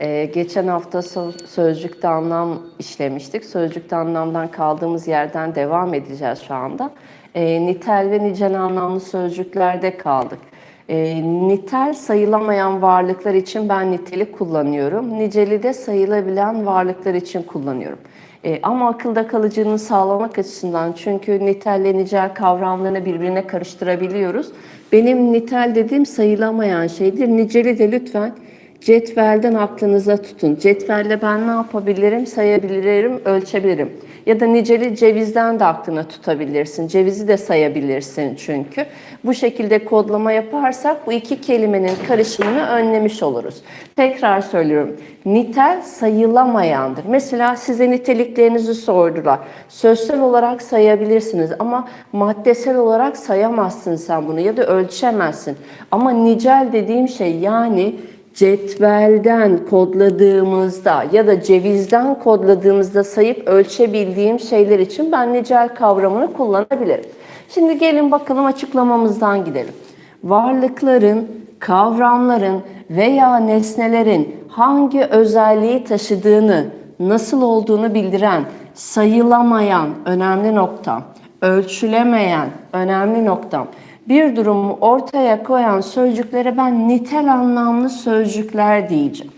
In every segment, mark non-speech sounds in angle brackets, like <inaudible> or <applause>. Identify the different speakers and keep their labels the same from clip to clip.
Speaker 1: Ee, geçen hafta sözcükte anlam işlemiştik. Sözcükte anlamdan kaldığımız yerden devam edeceğiz şu anda. Ee, nitel ve nicel anlamlı sözcüklerde kaldık. Ee, nitel sayılamayan varlıklar için ben niteli kullanıyorum. Niceli de sayılabilen varlıklar için kullanıyorum. Ee, ama akılda kalıcılığını sağlamak açısından çünkü nitelle nicel kavramlarını birbirine karıştırabiliyoruz. Benim nitel dediğim sayılamayan şeydir. Niceli de lütfen Cetvelden aklınıza tutun. Cetvelle ben ne yapabilirim? Sayabilirim, ölçebilirim. Ya da niceli cevizden de aklına tutabilirsin. Cevizi de sayabilirsin çünkü. Bu şekilde kodlama yaparsak bu iki kelimenin karışımını önlemiş oluruz. Tekrar söylüyorum. Nitel sayılamayandır. Mesela size niteliklerinizi sordular. Sözsel olarak sayabilirsiniz ama maddesel olarak sayamazsın sen bunu ya da ölçemezsin. Ama nicel dediğim şey yani cetvelden kodladığımızda ya da cevizden kodladığımızda sayıp ölçebildiğim şeyler için ben nicel kavramını kullanabilirim. Şimdi gelin bakalım açıklamamızdan gidelim. Varlıkların, kavramların veya nesnelerin hangi özelliği taşıdığını, nasıl olduğunu bildiren, sayılamayan önemli noktam, ölçülemeyen önemli noktam, bir durumu ortaya koyan sözcüklere ben nitel anlamlı sözcükler diyeceğim.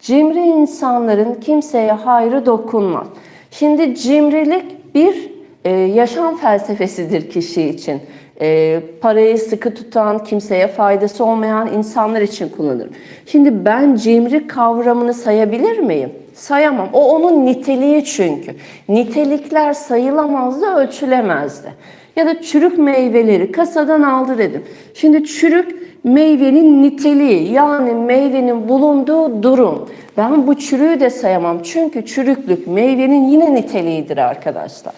Speaker 1: Cimri insanların kimseye hayrı dokunmaz. Şimdi cimrilik bir e, yaşam felsefesidir kişi için. E, parayı sıkı tutan, kimseye faydası olmayan insanlar için kullanılır. Şimdi ben cimri kavramını sayabilir miyim? Sayamam. O onun niteliği çünkü. Nitelikler sayılamaz da ölçülemez de. Ya da çürük meyveleri kasadan aldı dedim. Şimdi çürük meyvenin niteliği yani meyvenin bulunduğu durum. Ben bu çürüğü de sayamam. Çünkü çürüklük meyvenin yine niteliğidir arkadaşlar.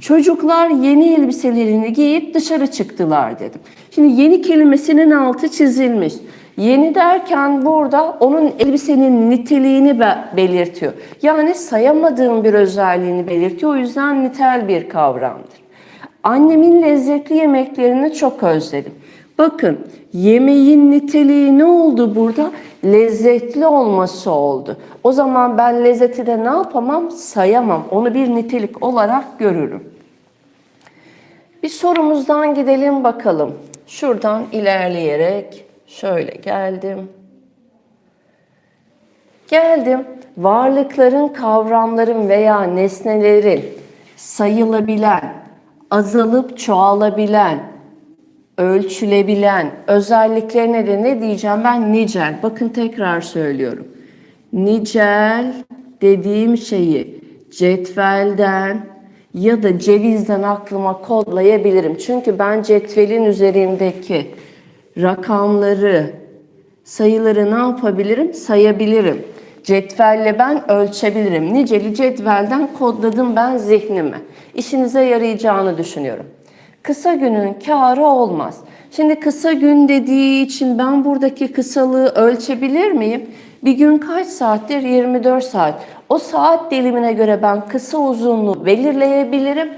Speaker 1: Çocuklar yeni elbiselerini giyip dışarı çıktılar dedim. Şimdi yeni kelimesinin altı çizilmiş. Yeni derken burada onun elbisenin niteliğini be- belirtiyor. Yani sayamadığım bir özelliğini belirtiyor. O yüzden nitel bir kavramdır. Annemin lezzetli yemeklerini çok özledim. Bakın yemeğin niteliği ne oldu burada? Lezzetli olması oldu. O zaman ben lezzeti de ne yapamam? Sayamam. Onu bir nitelik olarak görürüm. Bir sorumuzdan gidelim bakalım. Şuradan ilerleyerek şöyle geldim. Geldim. Varlıkların, kavramların veya nesnelerin sayılabilen, azalıp çoğalabilen, ölçülebilen özelliklerine de ne diyeceğim ben? Nicel. Bakın tekrar söylüyorum. Nicel dediğim şeyi cetvelden ya da cevizden aklıma kodlayabilirim. Çünkü ben cetvelin üzerindeki rakamları, sayıları ne yapabilirim? Sayabilirim. Cetvelle ben ölçebilirim. Niceli cetvelden kodladım ben zihnime. İşinize yarayacağını düşünüyorum. Kısa günün kârı olmaz. Şimdi kısa gün dediği için ben buradaki kısalığı ölçebilir miyim? Bir gün kaç saattir? 24 saat. O saat dilimine göre ben kısa uzunluğu belirleyebilirim.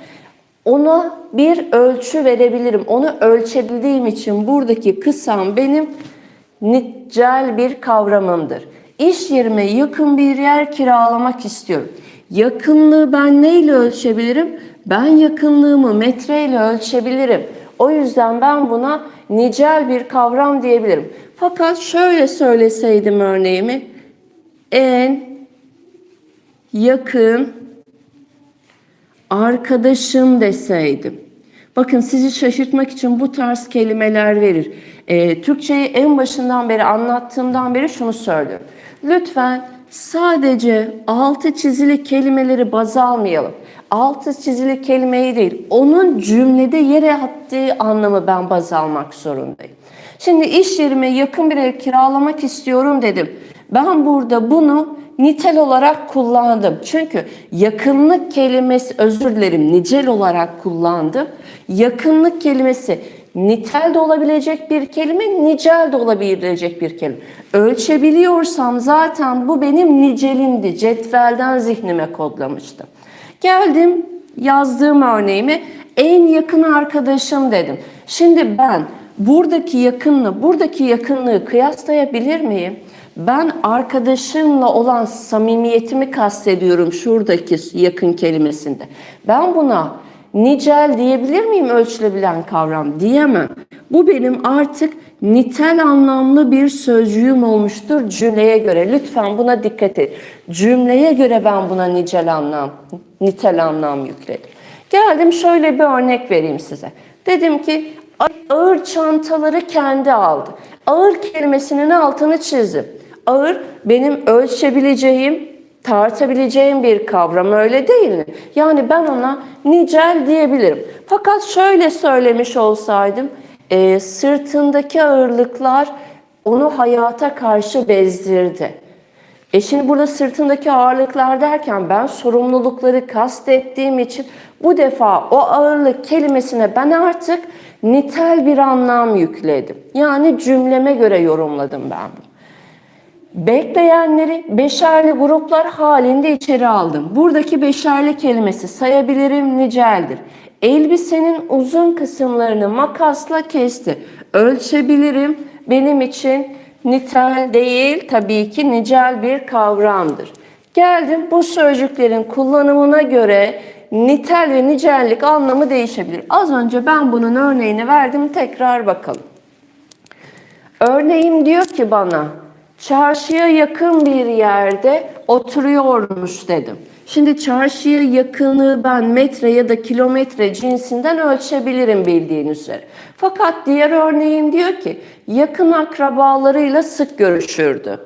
Speaker 1: Ona bir ölçü verebilirim. Onu ölçebildiğim için buradaki kısam benim nicel bir kavramımdır. İş yerime yakın bir yer kiralamak istiyorum. Yakınlığı ben neyle ölçebilirim? Ben yakınlığımı metreyle ölçebilirim. O yüzden ben buna nicel bir kavram diyebilirim. Fakat şöyle söyleseydim örneğimi. En yakın arkadaşım deseydim. Bakın sizi şaşırtmak için bu tarz kelimeler verir. Ee, Türkçeyi en başından beri anlattığımdan beri şunu söylüyorum. Lütfen sadece altı çizili kelimeleri baz almayalım. Altı çizili kelimeyi değil, onun cümlede yere attığı anlamı ben baz almak zorundayım. Şimdi iş yerime yakın bir ev kiralamak istiyorum dedim. Ben burada bunu nitel olarak kullandım. Çünkü yakınlık kelimesi, özür dilerim, nicel olarak kullandım. Yakınlık kelimesi nitel de olabilecek bir kelime, nicel de olabilecek bir kelime. Ölçebiliyorsam zaten bu benim nicelimdi. Cetvelden zihnime kodlamıştım. Geldim yazdığım örneğimi en yakın arkadaşım dedim. Şimdi ben buradaki yakınlığı, buradaki yakınlığı kıyaslayabilir miyim? Ben arkadaşımla olan samimiyetimi kastediyorum şuradaki yakın kelimesinde. Ben buna nicel diyebilir miyim ölçülebilen kavram? Diyemem. Bu benim artık nitel anlamlı bir sözcüğüm olmuştur cümleye göre. Lütfen buna dikkat et. Cümleye göre ben buna nicel anlam, nitel anlam yükledim. Geldim şöyle bir örnek vereyim size. Dedim ki ağır çantaları kendi aldı. Ağır kelimesinin altını çizdim. Ağır benim ölçebileceğim, tartabileceğim bir kavram öyle değil mi? Yani ben ona nicel diyebilirim. Fakat şöyle söylemiş olsaydım, e, sırtındaki ağırlıklar onu hayata karşı bezdirdi. E şimdi burada sırtındaki ağırlıklar derken ben sorumlulukları kastettiğim için bu defa o ağırlık kelimesine ben artık nitel bir anlam yükledim. Yani cümleme göre yorumladım ben bunu. Bekleyenleri beşerli gruplar halinde içeri aldım. Buradaki beşerli kelimesi sayabilirim niceldir. Elbisenin uzun kısımlarını makasla kesti. Ölçebilirim benim için nitel değil tabii ki nicel bir kavramdır. Geldim bu sözcüklerin kullanımına göre nitel ve nicellik anlamı değişebilir. Az önce ben bunun örneğini verdim tekrar bakalım. Örneğim diyor ki bana çarşıya yakın bir yerde oturuyormuş dedim. Şimdi çarşıya yakınlığı ben metre ya da kilometre cinsinden ölçebilirim bildiğiniz üzere. Fakat diğer örneğim diyor ki yakın akrabalarıyla sık görüşürdü.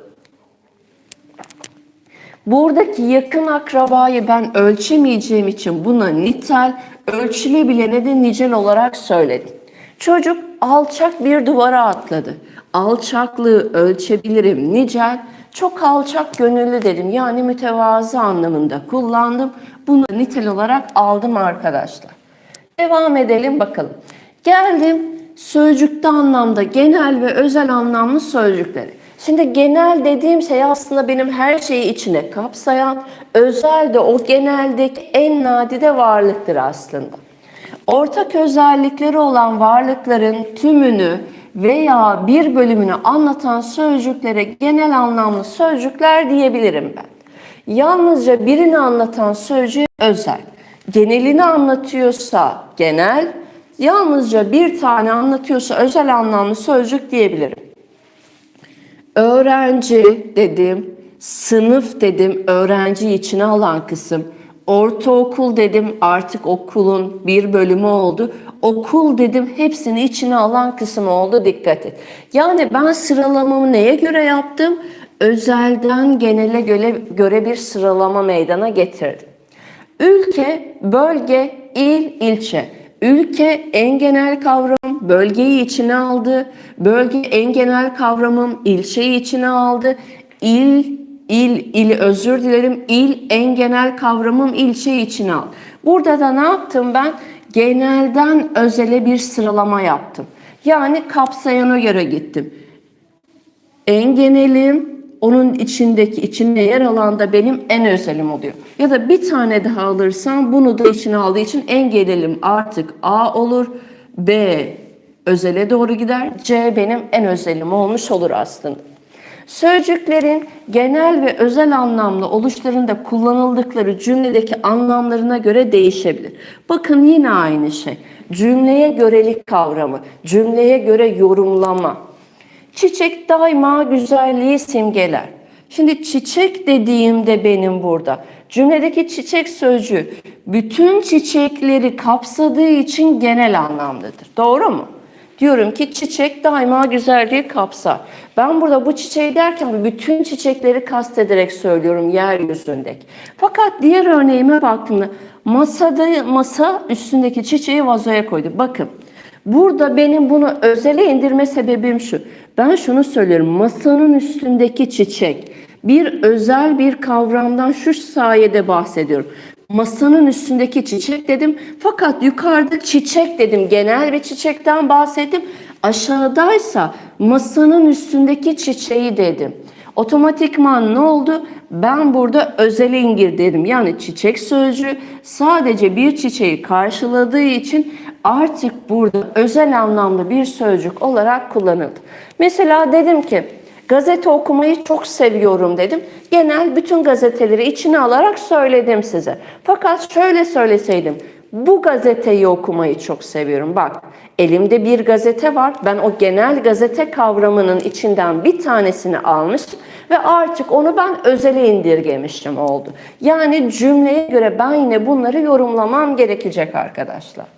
Speaker 1: Buradaki yakın akrabayı ben ölçemeyeceğim için buna nitel, ölçülebilene de nicel olarak söyledim. Çocuk alçak bir duvara atladı. Alçaklığı ölçebilirim nicel, çok alçak gönüllü dedim. Yani mütevazı anlamında kullandım. Bunu nitel olarak aldım arkadaşlar. Devam edelim bakalım. Geldim sözcükte anlamda genel ve özel anlamlı sözcükleri. Şimdi genel dediğim şey aslında benim her şeyi içine kapsayan, özel de o geneldeki en nadide varlıktır aslında. Ortak özellikleri olan varlıkların tümünü veya bir bölümünü anlatan sözcüklere genel anlamlı sözcükler diyebilirim ben. Yalnızca birini anlatan sözcüğe özel. Genelini anlatıyorsa genel, yalnızca bir tane anlatıyorsa özel anlamlı sözcük diyebilirim. Öğrenci dedim, sınıf dedim, öğrenci içine alan kısım. Ortaokul dedim, artık okulun bir bölümü oldu. Okul dedim, hepsini içine alan kısım oldu, dikkat et. Yani ben sıralamamı neye göre yaptım? Özelden genele göre, göre bir sıralama meydana getirdim. Ülke, bölge, il, ilçe. Ülke en genel kavram, bölgeyi içine aldı. Bölge en genel kavramım, ilçeyi içine aldı. İl, il, ili özür dilerim. İl en genel kavramım, ilçeyi içine aldı. Burada da ne yaptım ben? Genelden özele bir sıralama yaptım. Yani kapsayana göre gittim. En genelim, onun içindeki içinde yer alan da benim en özelim oluyor. Ya da bir tane daha alırsam bunu da içine aldığı için en genelim artık A olur. B özele doğru gider. C benim en özelim olmuş olur aslında. Sözcüklerin genel ve özel anlamlı oluşlarında kullanıldıkları cümledeki anlamlarına göre değişebilir. Bakın yine aynı şey. Cümleye görelik kavramı, cümleye göre yorumlama. Çiçek daima güzelliği simgeler. Şimdi çiçek dediğimde benim burada cümledeki çiçek sözcüğü bütün çiçekleri kapsadığı için genel anlamdadır. Doğru mu? Diyorum ki çiçek daima güzelliği kapsar. Ben burada bu çiçeği derken bütün çiçekleri kastederek söylüyorum yeryüzündeki. Fakat diğer örneğime baktığımda masada masa üstündeki çiçeği vazoya koydu. Bakın Burada benim bunu özele indirme sebebim şu. Ben şunu söylüyorum. Masanın üstündeki çiçek bir özel bir kavramdan şu sayede bahsediyorum. Masanın üstündeki çiçek dedim. Fakat yukarıda çiçek dedim. Genel bir çiçekten bahsettim. Aşağıdaysa masanın üstündeki çiçeği dedim. Otomatikman ne oldu? Ben burada özel ingir dedim. Yani çiçek sözcüğü sadece bir çiçeği karşıladığı için artık burada özel anlamlı bir sözcük olarak kullanıldı. Mesela dedim ki Gazete okumayı çok seviyorum dedim. Genel bütün gazeteleri içine alarak söyledim size. Fakat şöyle söyleseydim. Bu gazeteyi okumayı çok seviyorum. Bak elimde bir gazete var. Ben o genel gazete kavramının içinden bir tanesini almışım ve artık onu ben özele indirgemişim oldu. Yani cümleye göre ben yine bunları yorumlamam gerekecek arkadaşlar.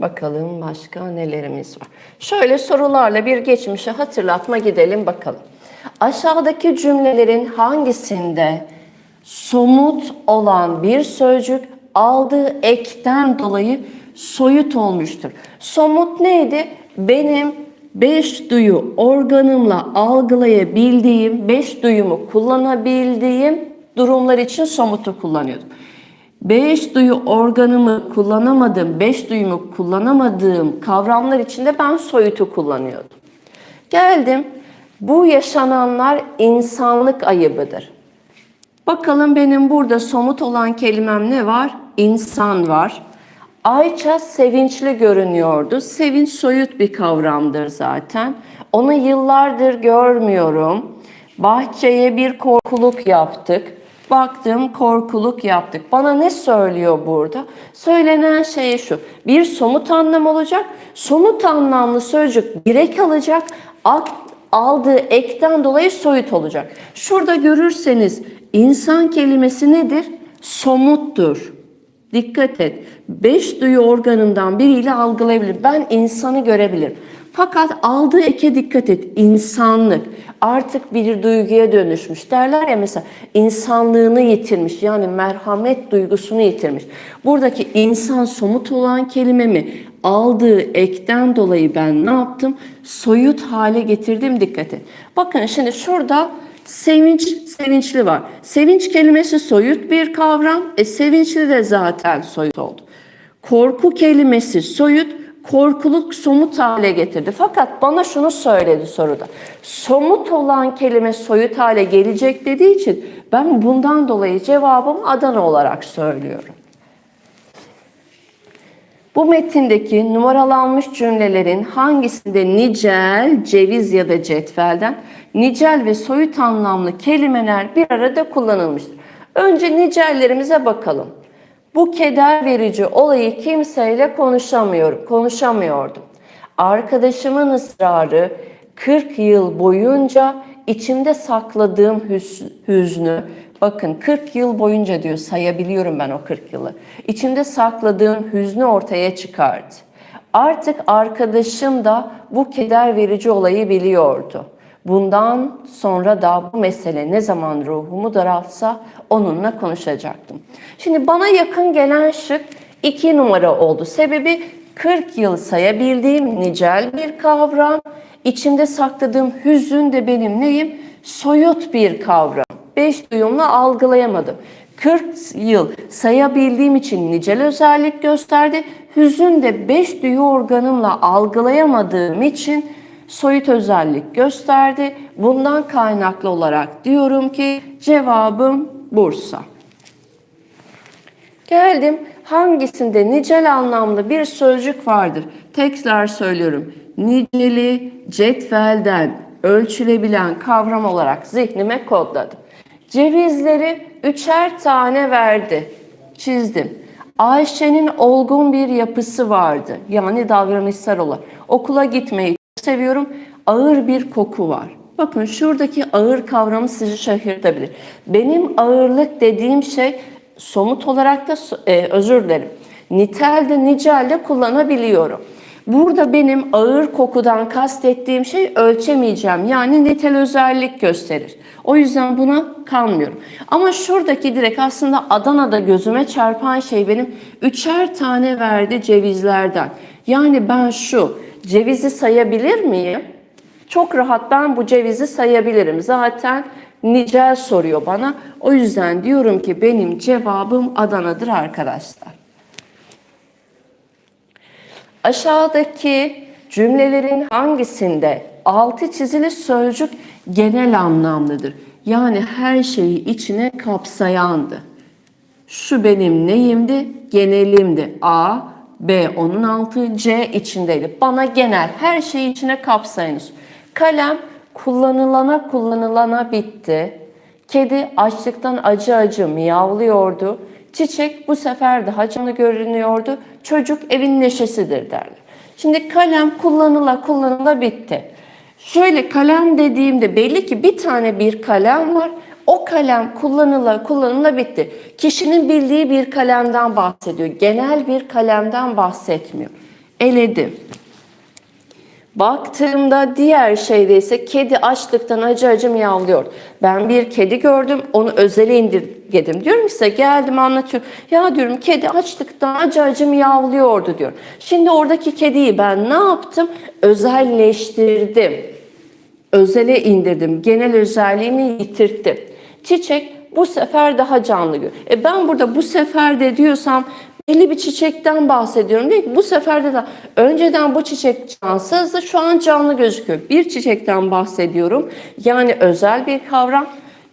Speaker 1: Bakalım başka nelerimiz var. Şöyle sorularla bir geçmişe hatırlatma gidelim bakalım. Aşağıdaki cümlelerin hangisinde somut olan bir sözcük aldığı ekten dolayı soyut olmuştur? Somut neydi? Benim beş duyu organımla algılayabildiğim, beş duyumu kullanabildiğim durumlar için somutu kullanıyordum. Beş duyu organımı kullanamadığım, beş duyumu kullanamadığım kavramlar içinde ben soyutu kullanıyordum. Geldim, bu yaşananlar insanlık ayıbıdır. Bakalım benim burada somut olan kelimem ne var? İnsan var. Ayça sevinçli görünüyordu. Sevinç soyut bir kavramdır zaten. Onu yıllardır görmüyorum. Bahçeye bir korkuluk yaptık. Baktım korkuluk yaptık. Bana ne söylüyor burada? Söylenen şey şu. Bir somut anlam olacak. Somut anlamlı sözcük birek alacak. Ak, aldığı ekten dolayı soyut olacak. Şurada görürseniz insan kelimesi nedir? Somuttur. Dikkat et. Beş duyu organından biriyle algılayabilir. Ben insanı görebilirim. Fakat aldığı eke dikkat et. İnsanlık artık bir duyguya dönüşmüş. Derler ya mesela insanlığını yitirmiş. Yani merhamet duygusunu yitirmiş. Buradaki insan somut olan kelimemi aldığı ekten dolayı ben ne yaptım? Soyut hale getirdim dikkat et. Bakın şimdi şurada Sevinç, sevinçli var. Sevinç kelimesi soyut bir kavram. E sevinçli de zaten soyut oldu. Korku kelimesi soyut, korkuluk somut hale getirdi. Fakat bana şunu söyledi soruda. Somut olan kelime soyut hale gelecek dediği için ben bundan dolayı cevabımı Adana olarak söylüyorum. Bu metindeki numaralanmış cümlelerin hangisinde nicel, ceviz ya da cetvelden nicel ve soyut anlamlı kelimeler bir arada kullanılmıştır? Önce nicellerimize bakalım. Bu keder verici olayı kimseyle konuşamıyorum, konuşamıyordum. Arkadaşımın ısrarı 40 yıl boyunca içimde sakladığım hüznü, bakın 40 yıl boyunca diyor sayabiliyorum ben o 40 yılı. İçimde sakladığım hüznü ortaya çıkardı. Artık arkadaşım da bu keder verici olayı biliyordu. Bundan sonra da bu mesele ne zaman ruhumu daraltsa onunla konuşacaktım. Şimdi bana yakın gelen şık iki numara oldu. Sebebi 40 yıl sayabildiğim nicel bir kavram. İçimde sakladığım hüzün de benim neyim? Soyut bir kavram. Beş duyumla algılayamadım. 40 yıl sayabildiğim için nicel özellik gösterdi. Hüzün de beş duyu organımla algılayamadığım için soyut özellik gösterdi. Bundan kaynaklı olarak diyorum ki cevabım Bursa. Geldim hangisinde nicel anlamlı bir sözcük vardır? Tekrar söylüyorum. Niceli cetvelden ölçülebilen kavram olarak zihnime kodladım. Cevizleri üçer tane verdi. Çizdim. Ayşe'nin olgun bir yapısı vardı. Yani davranışsal olarak. Okula gitmeyi çok seviyorum. Ağır bir koku var. Bakın şuradaki ağır kavramı sizi şaşırtabilir. Benim ağırlık dediğim şey somut olarak da e, özür dilerim. Nitelde, nicelde kullanabiliyorum. Burada benim ağır kokudan kastettiğim şey ölçemeyeceğim. Yani nitel özellik gösterir. O yüzden buna kalmıyorum. Ama şuradaki direkt aslında Adana'da gözüme çarpan şey benim üçer tane verdi cevizlerden. Yani ben şu cevizi sayabilir miyim? Çok rahat ben bu cevizi sayabilirim. Zaten nicel soruyor bana. O yüzden diyorum ki benim cevabım Adana'dır arkadaşlar. Aşağıdaki cümlelerin hangisinde altı çizili sözcük genel anlamlıdır? Yani her şeyi içine kapsayandı. Şu benim neyimdi? Genelimdi. A, B onun altı, C içindeydi. Bana genel her şeyi içine kapsayınız. Kalem kullanılana kullanılana bitti. Kedi açlıktan acı acı miyavlıyordu. Çiçek bu sefer daha canlı görünüyordu. Çocuk evin neşesidir derler. Şimdi kalem kullanıla kullanıla bitti. Şöyle kalem dediğimde belli ki bir tane bir kalem var. O kalem kullanıla kullanıla bitti. Kişinin bildiği bir kalemden bahsediyor. Genel bir kalemden bahsetmiyor. Eledim. Baktığımda diğer şeyde ise kedi açlıktan acı acı miyavlıyor. Ben bir kedi gördüm, onu özele indirgedim. Diyorum size geldim anlatıyorum. Ya diyorum kedi açlıktan acı acı miyavlıyordu diyor. Şimdi oradaki kediyi ben ne yaptım? Özelleştirdim. Özele indirdim. Genel özelliğini yitirttim. Çiçek bu sefer daha canlı gör. E ben burada bu sefer de diyorsam belli bir çiçekten bahsediyorum. Diyor ki bu sefer de önceden bu çiçek cansızdı şu an canlı gözüküyor. Bir çiçekten bahsediyorum. Yani özel bir kavram.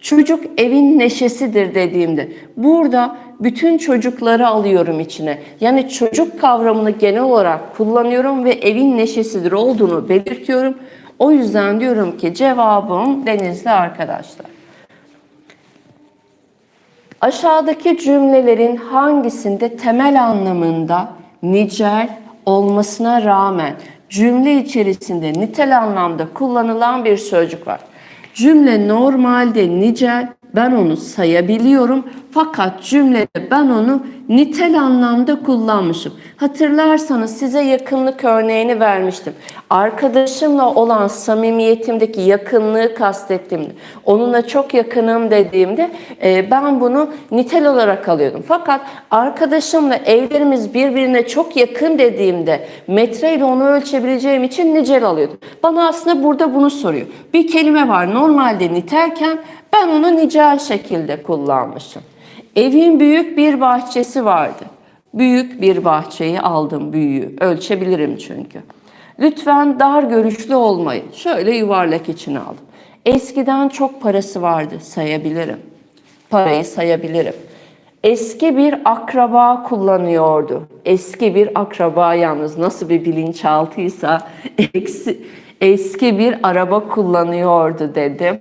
Speaker 1: Çocuk evin neşesidir dediğimde burada bütün çocukları alıyorum içine. Yani çocuk kavramını genel olarak kullanıyorum ve evin neşesidir olduğunu belirtiyorum. O yüzden diyorum ki cevabım denizli arkadaşlar. Aşağıdaki cümlelerin hangisinde temel anlamında nicel olmasına rağmen cümle içerisinde nitel anlamda kullanılan bir sözcük var? Cümle normalde nicel, ben onu sayabiliyorum fakat cümlede ben onu nitel anlamda kullanmışım. Hatırlarsanız size yakınlık örneğini vermiştim. Arkadaşımla olan samimiyetimdeki yakınlığı kastettiğimde, onunla çok yakınım dediğimde e, ben bunu nitel olarak alıyordum. Fakat arkadaşımla evlerimiz birbirine çok yakın dediğimde metreyle onu ölçebileceğim için nicel alıyordum. Bana aslında burada bunu soruyor. Bir kelime var normalde nitelken ben onu nicel şekilde kullanmışım. Evin büyük bir bahçesi vardı. Büyük bir bahçeyi aldım büyüğü. Ölçebilirim çünkü. Lütfen dar görüşlü olmayın. Şöyle yuvarlak içine aldım. Eskiden çok parası vardı. Sayabilirim. Parayı sayabilirim. Eski bir akraba kullanıyordu. Eski bir akraba yalnız nasıl bir bilinçaltıysa <laughs> eksi, eski bir araba kullanıyordu dedim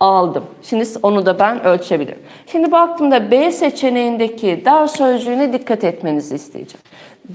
Speaker 1: aldım. Şimdi onu da ben ölçebilirim. Şimdi baktığımda B seçeneğindeki dar sözcüğüne dikkat etmenizi isteyeceğim.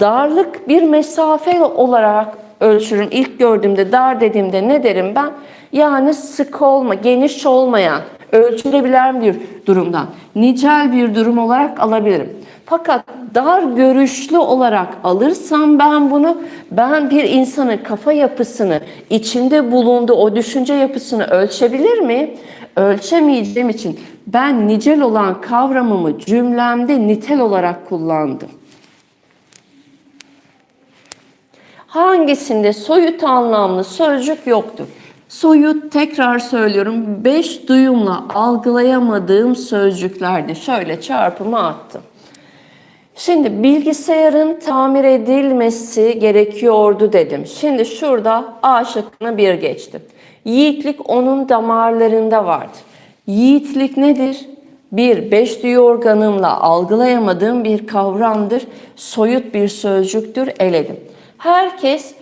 Speaker 1: Darlık bir mesafe olarak ölçürüm. İlk gördüğümde dar dediğimde ne derim ben? Yani sık olma, geniş olmayan, ölçülebilen bir durumdan nicel bir durum olarak alabilirim. Fakat dar görüşlü olarak alırsam ben bunu ben bir insanın kafa yapısını, içinde bulunduğu o düşünce yapısını ölçebilir miyim? Ölçemeyeceğim için ben nicel olan kavramımı cümlemde nitel olarak kullandım. Hangisinde soyut anlamlı sözcük yoktur? Soyut tekrar söylüyorum beş duyumla algılayamadığım sözcüklerdi. Şöyle çarpımı attım. Şimdi bilgisayarın tamir edilmesi gerekiyordu dedim. Şimdi şurada A şıkkına bir geçtim. Yiğitlik onun damarlarında vardı. Yiğitlik nedir? Bir, beş duyu organımla algılayamadığım bir kavramdır. Soyut bir sözcüktür, eledim. Herkes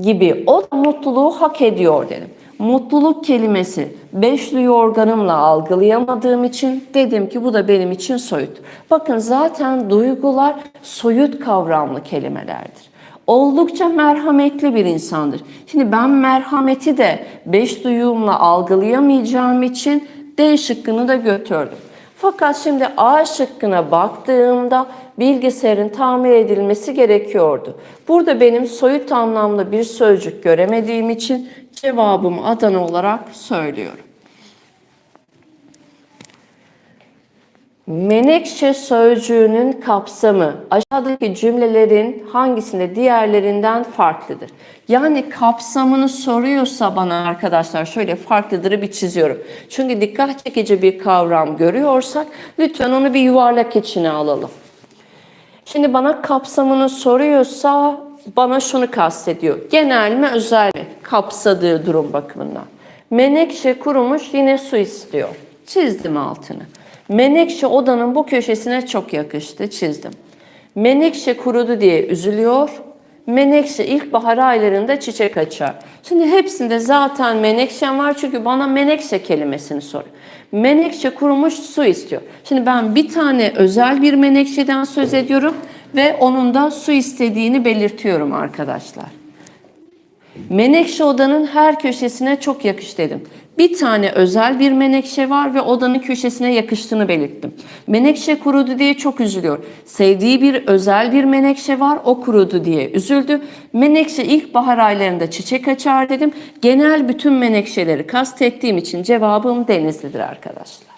Speaker 1: gibi o mutluluğu hak ediyor dedim. Mutluluk kelimesi beş duyu organımla algılayamadığım için dedim ki bu da benim için soyut. Bakın zaten duygular soyut kavramlı kelimelerdir. Oldukça merhametli bir insandır. Şimdi ben merhameti de beş duyumla algılayamayacağım için D şıkkını da götürdüm. Fakat şimdi A şıkkına baktığımda bilgisayarın tamir edilmesi gerekiyordu. Burada benim soyut anlamlı bir sözcük göremediğim için cevabımı Adana olarak söylüyorum. Menekşe sözcüğünün kapsamı aşağıdaki cümlelerin hangisinde diğerlerinden farklıdır? Yani kapsamını soruyorsa bana arkadaşlar şöyle farklıdırı bir çiziyorum. Çünkü dikkat çekici bir kavram görüyorsak lütfen onu bir yuvarlak içine alalım. Şimdi bana kapsamını soruyorsa bana şunu kastediyor. Genel mi özel mi? Kapsadığı durum bakımından. Menekşe kurumuş yine su istiyor. Çizdim altını. Menekşe odanın bu köşesine çok yakıştı. Çizdim. Menekşe kurudu diye üzülüyor. Menekşe ilkbahar aylarında çiçek açar. Şimdi hepsinde zaten menekşem var çünkü bana menekşe kelimesini soruyor. Menekşe kurumuş su istiyor. Şimdi ben bir tane özel bir menekşeden söz ediyorum ve onun da su istediğini belirtiyorum arkadaşlar. Menekşe odanın her köşesine çok yakış dedim. Bir tane özel bir menekşe var ve odanın köşesine yakıştığını belirttim. Menekşe kurudu diye çok üzülüyor. Sevdiği bir özel bir menekşe var o kurudu diye üzüldü. Menekşe ilkbahar aylarında çiçek açar dedim. Genel bütün menekşeleri kastettiğim için cevabım Denizli'dir arkadaşlar.